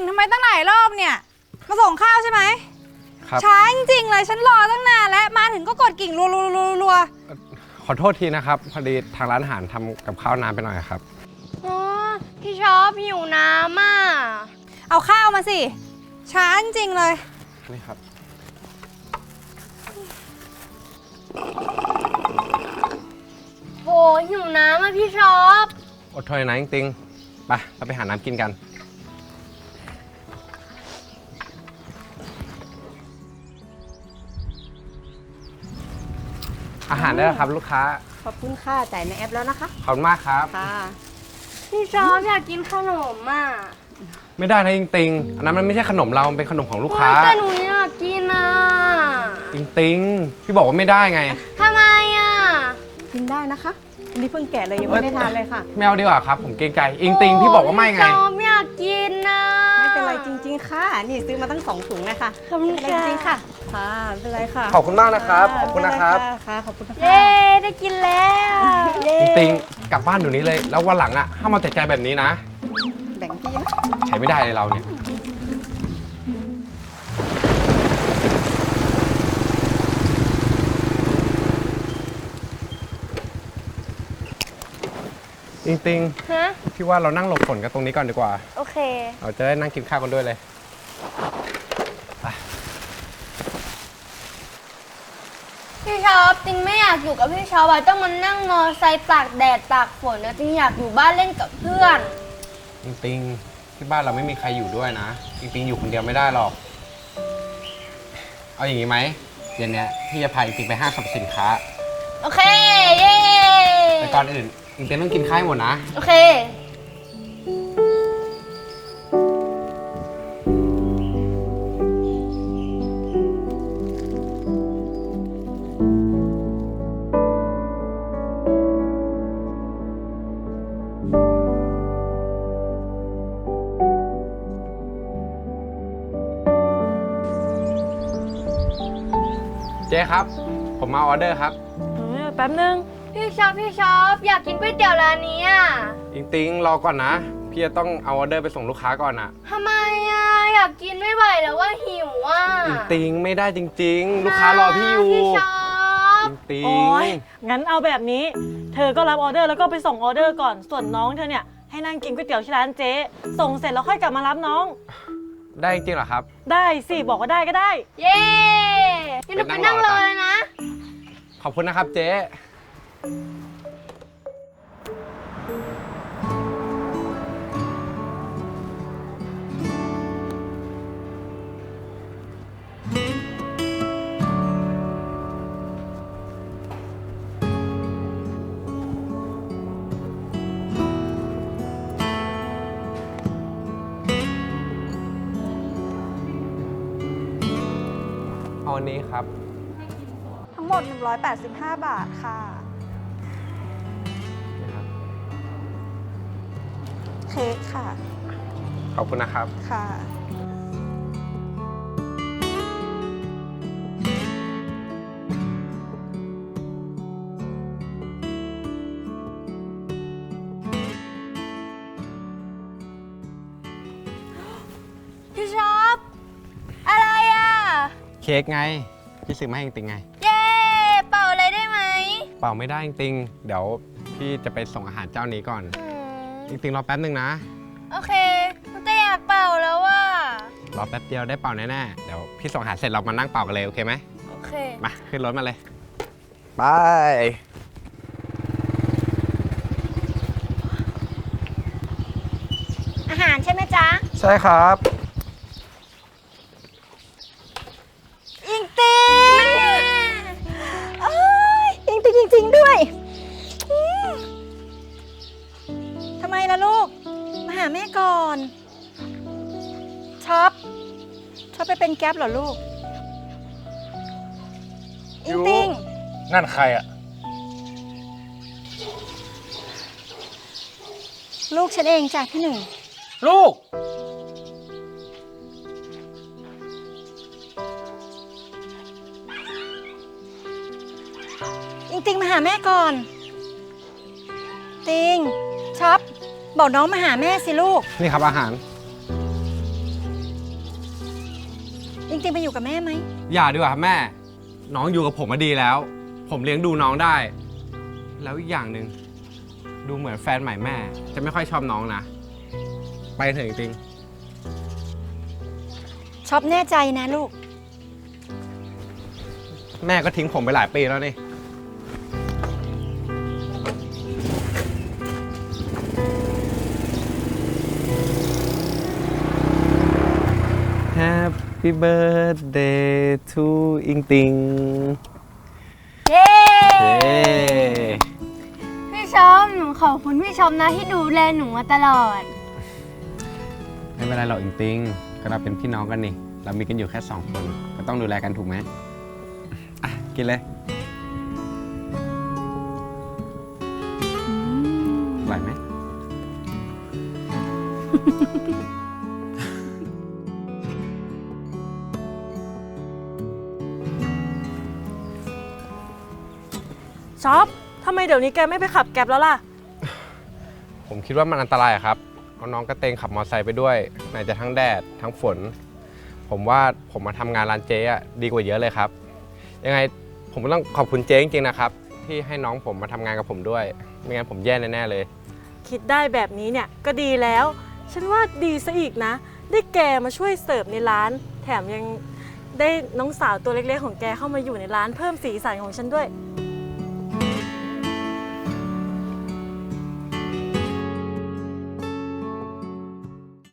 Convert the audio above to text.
ายรอบเนี่ย มาส่งข้าวใช่ไหมครับ ช้าจริงๆเลยฉันรอตั้งนานแล้วมาถึงก็กดกิ่งรัวๆๆๆขอโทษทีนะครับ พอดีทางร้านอาหารทำกับข้าวนานไปหน่อยครับ อ๋อพี่ชอบหิวน้ำอะ ๆเอาข้าวมาสิ ช้าจริงๆเลย นี่ครับ โหหิวน้ำอะพี่ชอบ อดทนหน่อยนะจริงๆไปเราไปหาน้ำกินกัน อาหารได้แล้วครับลูกค้า ขอบคุณค่ะจ่ายในแอปแล้วนะคะขอบคุณมากครับ ค่ะพี่ชอบอยากกินขนมอะไม่ได้นะจริงๆอันนั้นมันไม่ใช่ขนมเรา มันเป็นขนมของลูกค้า โอ๊ยแต่หนูอยากกินอะจริงๆพี่บอกว่าไม่ได้ไง ทำไมอะ กินได้นะคะอันนี้เพิ่งแกะเลยยังไม่ได้ทานเลยค่ะไม่เอาดีกว่าครับ ผมเกรงใจจริงๆพี่บอกว่าไม่ไงพี่ชอบอยากกินนะไม่เป็นไรจริง ๆ ค่ะ นี่ซื้อมาตั้งสองถุงเลยค่ะขอบคุณไม่เป็นไรจริงๆค่ะ ค่ะไม่เป็นไรค่ะขอบคุณมากนะครับ ขอบคุณนะครับ ค่ะ ขอบคุณนะคะเย้ได้กินแล้วเย้จริงๆกลับบ้านอยู่นี้เลย แล้ววันหลังอะห้ามมาแต่ใจแบบนี้นะ แบ่งพี่นะ ใช้ไม่ได้เลยเราเนี่ย จริงฮะๆพี่ว่าเรานั่งหลบฝนกันตรงนี้ก่อนดีกว่า โอเค เราจะได้นั่งกินข้าวกันด้วยเลยพี่ชอบจริงไม่อยากอยู่กับพี่ชอบอะต้องมานั่งมอไซค์ตากแดดตากฝนนะจริงอยากอยู่บ้านเล่นกับเพื่อนจริงๆที่บ้านเราไม่มีใครอยู่ด้วยนะจริงๆอยู่คนเดียวไม่ได้หรอก เอาอย่างนี้ไหมเย็นเนี้ยพี่จะพาจริงๆไปห้างสรรพสินค้า โอเค เย้แต่ก่อนอื่น จริงๆต้องกินข้าวให้หมดนะ โอเค เจ๊ครับ ผมมาออเดอร์ครับแป๊บนึง พี่ชอบพี่ชอบอยากกินก๋วยเตี๋ยวร้านนี้อะจริงๆรอก่อนนะ พี่จะต้องเอาออเดอร์ไปส่งลูกค้าก่อนนะทำไมอะอยากกินไม่ไหวแล้วว่าหิวอะจริงๆไม่ได้จริง ๆ ลูกค้ารอพี่อยู่พี่ชอบจริโอ๊งยงั้นเอาแบบนี้ เธอก็รับออเดอร์แล้วก็ไปส่งออเดอร์ก่อน ส่วนน้องเธอเนี่ยให้นั่งกินก๋วยเตี๋ยวที่ร้านเจ๊ ส่งเสร็จแล้วค่อยกลับมารับน้องๆได้จริงๆเหรอครับ ได้สิ บอกว่าได้ก็ได้ เย้งั้นหนูไปนั่งรอเลยนะ ขอบคุณนะครับเจ๊ เอาอันนี้ครับ ทั้งหมด 185 บาทค่ะ ค้กค่ะ ขอบคุณนะครับ ค่ะ พี่ชอบ อะไรอะ เค้กไงพี่ซื้อมาให้จริงๆไง เย้ เป่าอะไรได้ไหม เป่าไม่ได้จริงๆเดี๋ยวพี่จะไปส่งอาหารเจ้านี้ก่อน อืม จริงๆรอแป๊บนึงนะ โอเคแต่อยากเป่าแล้วว่ะ รอแป๊บเดียวได้เป่าแน่ๆ เดี๋ยวพี่ส่งอาหารเสร็จเรามานั่งเป่ากันเลย โอเคไหม โอเค มา ขึ้นรถมาเลย ไป อาหารใช่ไหมจ๊ะ ใช่ครับ ไปเป็นแก๊ปเหรอลูก อิงติงนั่นใครอะ ลูกฉันเองจ้ะพี่หนึ่ง ลูก อิงติงมาหาแม่ก่อน ติงช็อปบอกน้องมาหาแม่สิลูก นี่ครับอาหาร จริงๆไปอยู่กับแม่ไหม อย่าดีกว่าครับแม่ น้องอยู่กับผมมาดีแล้ว ผมเลี้ยงดูน้องได้ แล้วอีกอย่างหนึ่งดูเหมือนแฟนใหม่แม่ จะไม่ค่อยชอบน้องนะ ไปเถอะจริงชอบแน่ใจนะลูก ๆแม่ก็ทิ้งผมไปหลายปีแล้วนี่ Happy birthday to อิงติงเย้เย้พี่ชอมหนูขอบคุณพี่ชอมนะที่ดูแลหนูมาตลอด ไม่เป็นไรหรอกอิงติงก็เราเป็นพี่น้องกันนี่ เรามีกันอยู่แค่สองคน ก็ต้องดูแลกันถูกไหมอะ กินเลยอร่อยไหม ช็อปทำไมเดี๋ยวนี้แกไม่ไปขับแก๊ปแล้วล่ะ ผมคิดว่ามันอันตรายอะครับเพราะน้องกระเตงขับมอเตอร์ไซค์ไปด้วยไหนจะทั้งแดดทั้งฝน ผมว่าผมมาทำงานร้านเจ๊อะดีกว่าเยอะเลยครับ ยังไงผมก็ต้องขอบคุณเจ๊จริงๆนะครับ ที่ให้น้องผมมาทำงานกับผมด้วย ไม่งั้นผมแย่แน่ๆเลย คิดได้แบบนี้เนี่ยก็ดีแล้ว ฉันว่าดีซะอีกนะ ได้แกมาช่วยเสิร์ฟในร้าน แถมยังได้น้องสาวตัวเล็กๆของแกเข้ามาอยู่ในร้านเพิ่มสีสันของฉันด้วยอ